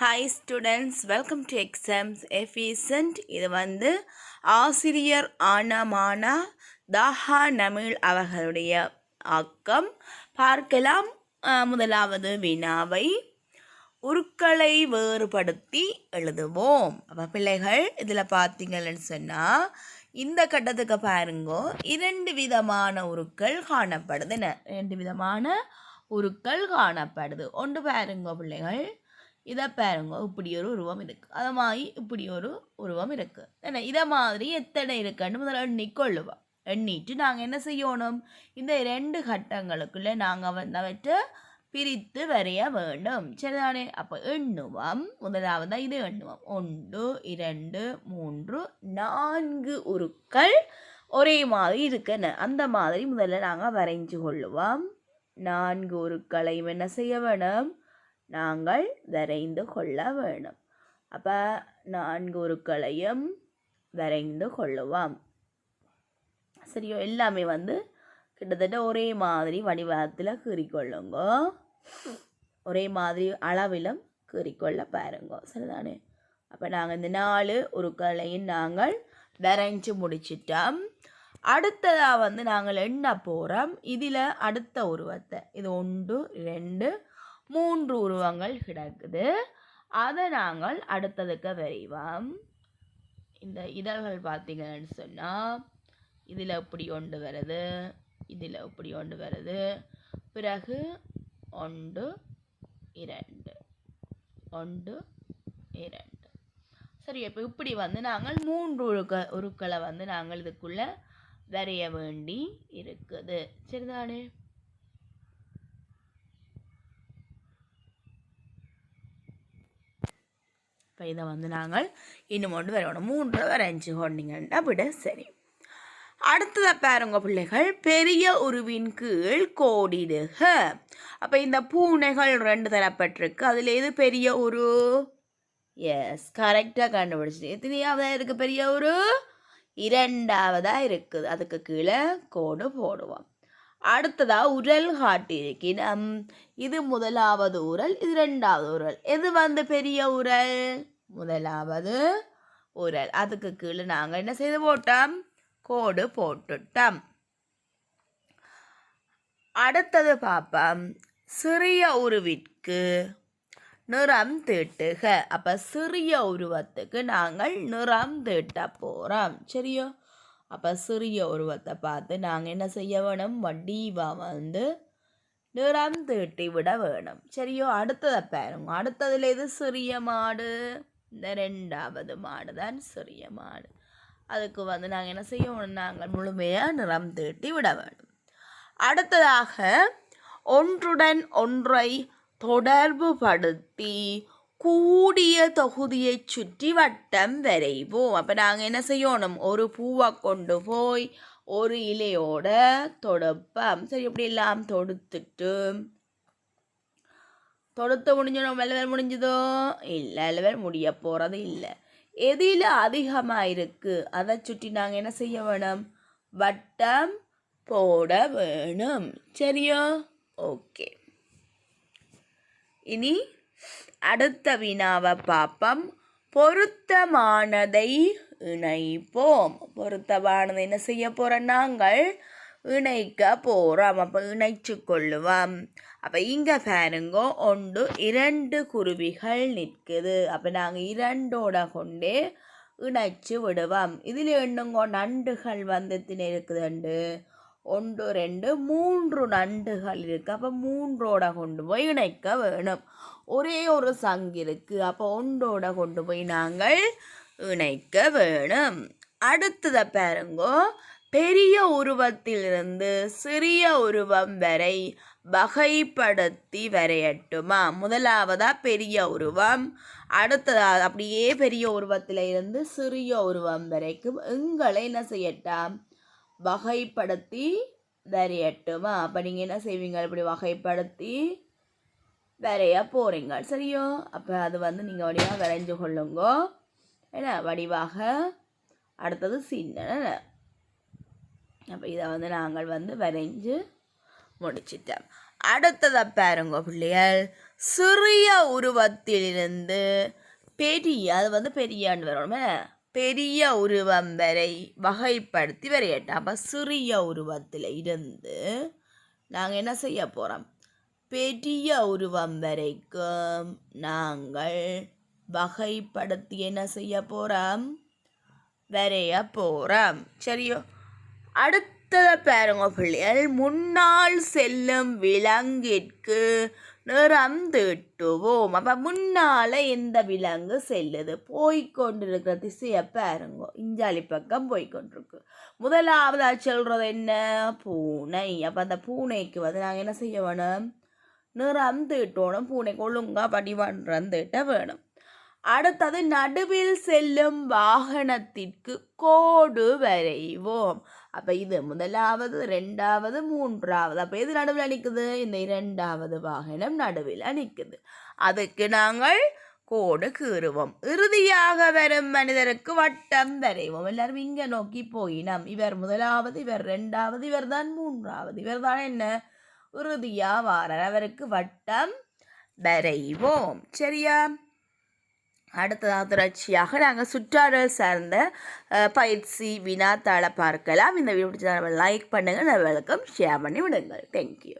Hi students welcome to exams efficient இது வந்து ஆசிரியர் ஆனமானா தாஹா நமிழ் அவர்களுடைய ஆக்கம். பார்க்கலாம். முதலாவது வினாவை உருக்களை வேறுபடுத்தி எழுதுவோம். அப்போ பிள்ளைகள் இதில் பார்த்தீங்கன்னு சொன்னால் இந்த கட்டத்துக்கு பாருங்கோ இரண்டு விதமான உருக்கள் காணப்படுது இரண்டு ரெண்டு விதமான உருக்கள் காணப்படுது. ஒன்று பாருங்க பிள்ளைகள். இதை பாருங்க இப்படி ஒரு உருவம் இருக்குது அது மாதிரி இப்படி ஒரு உருவம் இருக்குது என்ன இதை மாதிரி எத்தனை இருக்குன்னு முதல்ல எண்ணிக்கொள்ளுவோம் எண்ணிட்டு நாங்கள் என்ன செய்யணும்? இந்த ரெண்டு கட்டங்களுக்குள்ளே நாங்கள் வந்து பிரித்து வரைய வேண்டும். சரிதானே? அப்போ எண்ணுவோம். முதலாவதாக இது எண்ணுவோம். ஒன்று இரண்டு மூன்று நான்கு உருக்கள் ஒரே மாதிரி இருக்குன்னு அந்த மாதிரி முதல்ல நாங்கள் வரைஞ்சு கொள்ளுவோம். நான்கு உருக்களையும் என்ன செய்ய வேணும்? நாங்கள் வரைந்து கொள்ள வேணும் அப்போ நான்கு உருக்களையும் வரைந்து கொள்ளுவோம். சரியோ எல்லாமே வந்து கிட்டத்தட்ட ஒரே மாதிரி வடிவத்தில் கீறிக்கொள்ளுங்க. ஒரே மாதிரி அளவிலும் கீறிக்கொள்ள பாருங்க. சரிதானே? அப்போ நாங்கள் இந்த நாலு உருக்களையும் நாங்கள் வரைஞ்சி முடிச்சிட்டோம். அடுத்ததாக வந்து நாங்கள் எண்ண போகிறோம் இதில் அடுத்த உருவத்தை இது ஒன்று ரெண்டு மூன்று உருவங்கள் கிடக்குது. அதை நாங்கள் அடுத்ததுக்கு வரைவோம். இந்த இதழ்கள் பார்த்தீங்கன்னு சொன்னால் இதில் இப்படி ஒன்று வருது? இதில் இப்படி ஒன்று வருது? பிறகு ஒன்று இரண்டு. ஒன்று இரண்டு. சரி இப்போ இப்படி வந்து நாங்கள் மூன்று உருக்க உருக்களை வந்து நாங்கள் இதுக்குள்ளே வரைய வேண்டி இருக்குது. சரிதானே? இப்போ இதை வந்து நாங்கள் இன்னும் ஒன்று வரையணும் மூன்று வரைஞ்சு கொண்டீங்கன்னா விட சரி. அடுத்ததை பாருங்க பிள்ளைகள் பெரிய உருவின் கீழ் கோடிடுக. அப்போ இந்த பூனைகள் ரெண்டு தரப்பட்டிருக்கு. அதில் எது பெரிய உரு? எஸ் கரெக்டாக கண்டுபிடிச்சிட்டு எத்தனையாவதாக இருக்குது பெரிய உரு? இரண்டாவதாக இருக்குது. அதுக்கு கீழே கோடு போடுவோம். அடுத்ததா உரல் காட்டியிருக்கிறோம். இது முதலாவது உரல் இது ரெண்டாவது உரல். எது வந்து பெரிய உரல்? முதலாவது உரல். அதுக்கு கீழே நாங்கள் என்ன செய்து போட்டோம்? கோடு போட்டுட்டோம். அடுத்தது பார்ப்போம் சிறிய உருவிற்கு நிறம் தீட்டுக. அப்போ சிறிய உருவத்துக்கு நாங்கள் நிறம் தீட்ட போகிறோம் சரியோ? அப்போ சிறிய உருவத்தை பார்த்து நாங்கள் என்ன செய்ய வேணும்? வடிவாக வந்து நிறம் தீட்டி விட வேணும். சரியோ அடுத்ததை பாருங்க. அடுத்ததுல இது சிறிய மாடு? இந்த ரெண்டாவது மாடு தான் சிறிய மாடு. அதுக்கு வந்து நாங்கள் என்ன செய்யணும் நாங்கள் முழுமையாக நிறம் தீட்டி விட வேணும். அடுத்ததாக ஒன்றுடன் ஒன்றை தொடர்புபடுத்தி கூடிய தொகுதியை சுற்றி வட்டம் வரைவோம் அப்போ நாங்கள் என்ன செய்யணும் ஒரு பூவை கொண்டு போய் ஒரு இலையோட தொடுப்போம் சரி இப்படி எல்லாம் தொடுத்துட்டு தொடுத்து முடிஞ்சிடும் லெவல் முடிஞ்சதோ இல்லை லெவல் முடிய போகிறது இல்லை எதில் அதிகமாக இருக்குது அதை சுற்றி நாங்கள் என்ன செய்ய வேணும் வட்டம் போட வேணும் சரியா ஓகே இனி அடுத்த வினாவை பார்ப்போம் பொருத்தமானதை இணைப்போம். பொருத்தமானதை என்ன செய்ய போகிறோம் நாங்கள்? இணைக்க போகிறோம் அப்போ இணைச்சு கொள்ளுவோம். அப்போ இங்கே பாருங்க ஒன்று இரண்டு குருவிகள் நிற்குது. அப்போ நாங்கள் இரண்டோட கொண்டே இணைச்சு விடுவோம். இதில் எண்ணுங்கோ நண்டுகள் வந்து இருக்குதுண்டு ஒன்று ரெண்டு மூன்று நண்டுகள் இருக்குது அப்போ மூன்றோட கொண்டு போய் இணைக்க வேணும். ஒரே ஒரு சங்கு இருக்குது அப்போ ஒன்றோட கொண்டு போய் நாங்கள் இணைக்க வேணும். அடுத்ததை பாருங்கோ. பெரிய உருவத்திலிருந்து சிறிய உருவம் வரை வகைப்படுத்தி வரையட்டுமா? முதலாவதா பெரிய உருவம் அடுத்ததா அப்படியே பெரிய உருவத்தில் இருந்து சிறிய உருவம் வரைக்கும் எங்களை என்ன செய்யட்டாம்? வகைப்படுத்தி வரையட்டுமா? அப்போ நீங்கள் என்ன செய்வீங்க? இப்படி வகைப்படுத்தி வரைய போகிறீங்க சரியோ? அப்போ அது வந்து நீங்கள் வடிவாக வரைஞ்சு கொள்ளுங்க. என்ன? வடிவாக. அடுத்தது சின்ன அப்போ இதை வந்து நாங்கள் வந்து வரைஞ்சு முடிச்சிட்டோம். அடுத்ததை பாருங்க பிள்ளைகள். சிறிய உருவத்திலிருந்து பெரிய அது வந்து பெரியான்னு வரணுமே பெரிய உருவம் வரை வகைப்படுத்தி வரையட்டோம். அப்போ சிறிய உருவத்தில் இருந்து நாங்கள் என்ன செய்ய போகிறோம் பெரிய உருவம் வரைக்கும் நாங்கள் வகைப்படுத்தி என்ன செய்ய போகிறோம் வரைய போகிறோம் சரியோ? அடுத்ததை பாருங்க பிள்ளைகள். முன்னால் செல்லும் விலங்கிற்கு நிறம் தீட்டுவோம். அப்போ முன்னால் எந்த விலங்கு செல்லுது. போய்கொண்டிருக்கிற திசையை பாருங்க. இஞ்சாலி பக்கம் போய்கொண்டிருக்கு முதலாவதாக சொல்கிறது என்ன? பூனை. அப்போ அந்த பூனைக்கு வந்து நாங்கள் என்ன செய்ய வேணும்? நிறம் தீட்டணும் பூனைக்கு ஒழுங்காக படிவன்றம் தீட்ட வேணும் அடுத்தது நடுவில் செல்லும் வாகனத்திற்கு கோடு வரைவோம் அப்போ இது முதலாவது ரெண்டாவது மூன்றாவது அப்போ எது நடுவில் நிற்குது இந்த இரண்டாவது வாகனம் நடுவில் நிற்குது அதுக்கு நாங்கள் கோடு கீறுவோம் இறுதியாக வரும் மனிதருக்கு வட்டம் வரைவோம் எல்லாரும் இங்கே நோக்கி போயினோம் இவர் முதலாவது இவர் ரெண்டாவது இவர் தான் மூன்றாவது இவர் தான் என்ன உறுதியாக வாரவருக்கு வட்டம் வரைவோம். சரியா? அடுத்ததாக தொடர்ச்சியாக நாங்கள் சுற்றாடல் சார்ந்த பயிற்சி வினாத்தாளை பார்க்கலாம். இந்த வீடியோ பிடிச்சா லைக் பண்ணுங்கள் வெல்கம் ஷேர் பண்ணி விடுங்கள். தேங்க்யூ